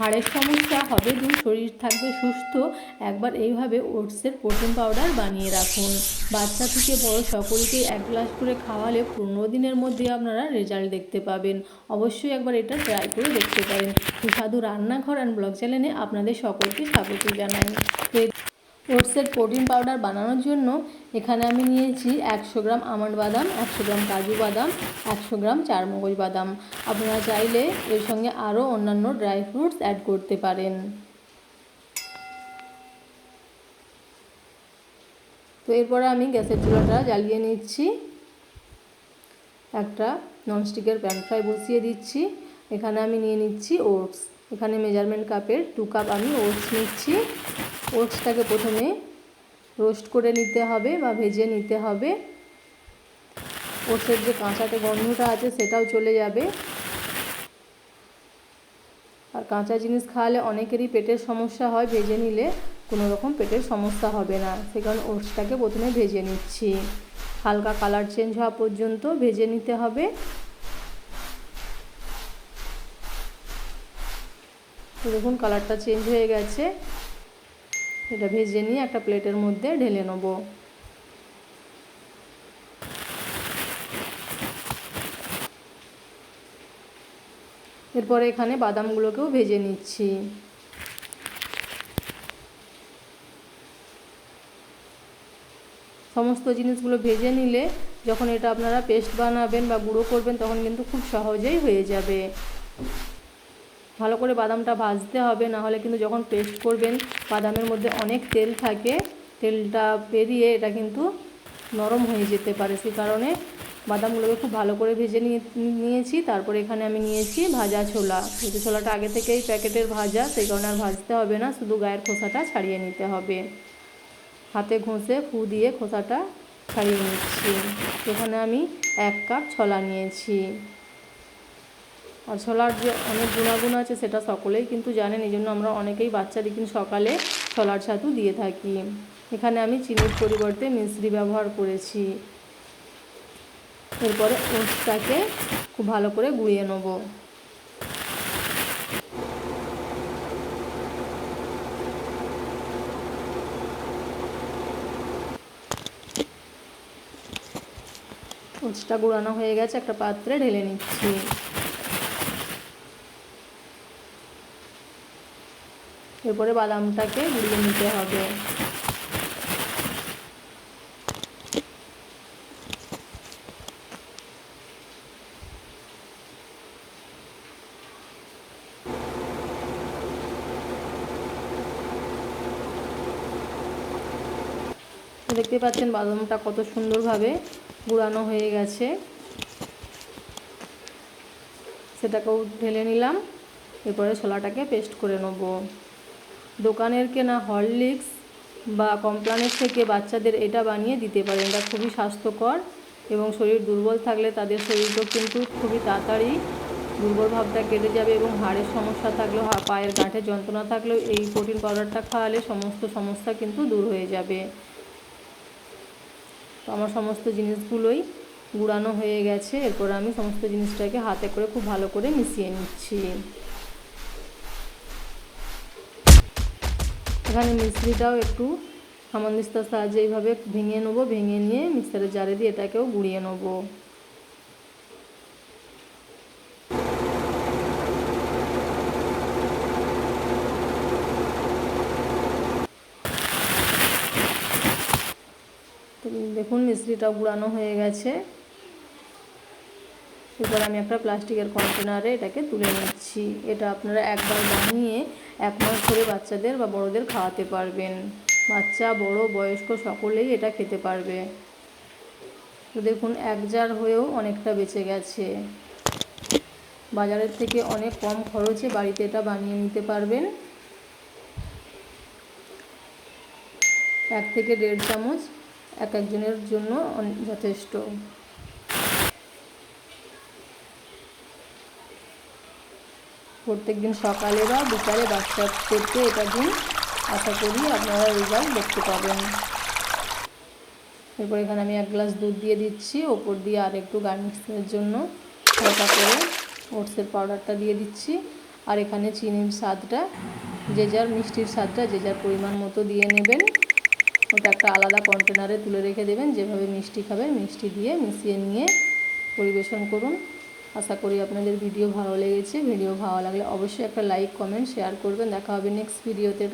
হাড়ের সমস্যা হবে দূর শরীর থাকবে সুস্থ। একবার এইভাবে ওটসের প্রোটিন পাউডার বানিয়ে রাখুন। বাচ্চা থেকে বড় সকলকে এক গ্লাস করে খাওয়ালে পনেরো দিনের মধ্যে আপনারা রেজাল্ট দেখতে পাবেন। অবশ্যই একবার এটা ট্রাই করে দেখতে পারেন। সুস্বাদু রান্নাঘর অ্যান্ড ব্লগ চ্যানেলে আপনাদের সকলকে স্বাগত জানাই। ওটসের প্রোটিন পাউডার বানানোর জন্য এখানে আমি নিয়েছি একশো গ্রাম আমন্ড বাদাম, একশো গ্রাম কাজু বাদাম, একশো গ্রাম চারমগজ বাদাম। আপনারা চাইলে এর সঙ্গে আরও অন্যান্য ড্রাই ফ্রুটস অ্যাড করতে পারেন। তো এরপরে আমি গ্যাসের চুলাটা জ্বালিয়ে নিচ্ছি। একটা ননস্টিকের প্যান ফ্রাই বসিয়ে দিচ্ছি। এখানে আমি নিয়ে নিচ্ছি ওটস। এখানে মেজারমেন্ট কাপের টু কাপ আমি ওটস নিচ্ছি। ওটসটাকে প্রথমে রোস্ট করে নিতে হবে বা ভেজে নিতে হবে। ওটসের যে কাঁচাতে গন্ধটা আছে সেটাও চলে যাবে। আর কাঁচা জিনিস খাওয়ালে অনেকেরই পেটের সমস্যা হয়, ভেজে নিলে কোনো রকম পেটের সমস্যা হবে না। সে কারণে ওটসটাকে প্রথমে ভেজে নিচ্ছি। হালকা কালার চেঞ্জ হওয়া পর্যন্ত ভেজে নিতে হবে। দেখুন কালারটা চেঞ্জ হয়ে গেছে। এটা ভেজে নিয়ে একটা প্লেটের মধ্যে ঢেলে নেব। এরপরে এখানে বাদামগুলোকেও ভেজে নিচ্ছি। সমস্ত জিনিসগুলো ভেজে নিলে যখন এটা আপনারা পেস্ট বানাবেন বা গুঁড়ো করবেন তখন কিন্তু খুব সহজেই হয়ে যাবে। ভালো করে বাদামটা ভাজতে হবে না হলে কিন্তু যখন পেস্ট করবেন বাদামের মধ্যে অনেক তেল থাকে, তেলটা বেরিয়ে এটা কিন্তু নরম হয়ে যেতে পারে। সেই কারণে বাদামগুলোকে খুব ভালো করে ভেজে নিয়ে, নিয়েছি। তারপরে এখানে আমি নিয়েছি ভাজা ছোলা। যেহেতু ছোলাটা আগে থেকেই প্যাকেটের ভাজা, সেই কারণে আর ভাজতে হবে না, শুধু গায়ের খোসাটা ছাড়িয়ে নিতে হবে। হাতে ঘষে ফু দিয়ে খোসাটা ছাড়িয়ে নিচ্ছি। এখানে আমি এক কাপ ছোলা নিয়েছি। আর ছোলার যে অনেক গুণাগুণ আছে সেটা সকলেই কিন্তু জানেন এই জন্য আমরা অনেকেই বাচ্চাদের কিন্তু সকালে ছোলার ছাতু দিয়ে থাকি। এখানে আমি চিনির পরিবর্তে মিশ্রি ব্যবহার করেছি। এরপরে ওটসটাকে খুব ভালো করে গুঁড়িয়ে নেব। ওটসটা গুঁড়ানো হয়ে গেছে, একটা পাত্রে ঢেলে নিচ্ছি। এরপরে বাদামটাকে গুঁড়িয়ে নিতে হবে। দেখতে পাচ্ছেন বাদামটা কত সুন্দরভাবে গুঁড়ানো হয়ে গেছে। সেটাকেও ঢেলে নিলাম। এরপরে ছোলাটাকে পেস্ট করে নেব। দোকানের কেনা হরলিক্স বা কমপ্লানের থেকে বাচ্চাদের এটা বানিয়ে দিতে পারেন এটা খুবই স্বাস্থ্যকর এবং শরীর দুর্বল থাকলে তাদের শরীরও কিন্তু খুবই তাড়াতাড়ি দুর্বল ভাবটা কেটে যাবে এবং হাড়ের সমস্যা থাকলেও পায়ের গাঁঠে যন্ত্রণা থাকলেও এই প্রোটিন পাউডারটা খাওয়ালে সমস্ত সমস্যা কিন্তু দূর হয়ে যাবে। তো আমার সমস্ত জিনিসগুলোই গুঁড়ানো হয়ে গেছে। এরপর আমি সমস্ত জিনিসটাকে হাতে করে খুব ভালো করে মিশিয়ে নিচ্ছি। এখানে মিশ্রিটাও একটু হামানদিস্তার সাহায্যে এইভাবে ভেঙে নেব, ভেঙে নিয়ে মিক্সারের জারে দিয়ে এটাকেও গুঁড়িয়ে নেব। দেখুন মিশ্রিটা গুঁড়ানো হয়ে গেছে। এরপর আমি একটা প্লাস্টিকের কন্টেনারে এটাকে তুলে নিচ্ছি। এটা আপনারা একবার বানিয়ে এক মাস ধরে বাচ্চাদের বা বড়দের খাওয়াতে পারবেন। বাচ্চা, বড়, বয়স্ক সকলেই এটা খেতে পারবে। তো দেখুন, এক জার হয়েও অনেকটা বেঁচে গেছে। বাজারের থেকে অনেক কম খরচে বাড়িতে এটা বানিয়ে নিতে পারবেন। এক থেকে দেড় চামচ এক একজনের জন্য যথেষ্ট। প্রত্যেক দিন সকালে বা বিকালে বাচ্চাদেরকে এটা দিন। আশা করি আপনারা রেজাল্ট দেখতে পাবেন। এরপর এখানে আমি এক গ্লাস দুধ দিয়ে দিচ্ছি। ওপর দিয়ে আর একটু গার্নিশিংয়ের জন্য হালকা করে ওটসের পাউডারটা দিয়ে দিচ্ছি। আর এখানে চিনির স্বাদটা, যে যার মিষ্টির স্বাদটা, যে যার পরিমাণ মতো দিয়ে নেবেন। ওটা একটা আলাদা কন্টেনারে তুলে রেখে দেবেন। যেভাবে মিষ্টি খাবেন, মিষ্টি দিয়ে মিশিয়ে নিয়ে পরিবেশন করুন। আশা করি আপনাদের ভিডিও ভালো লেগেছে। ভিডিও ভালো লাগলে অবশ্যই একটা লাইক কমেন্ট শেয়ার করবেন। দেখা হবে নেক্সট ভিডিওতে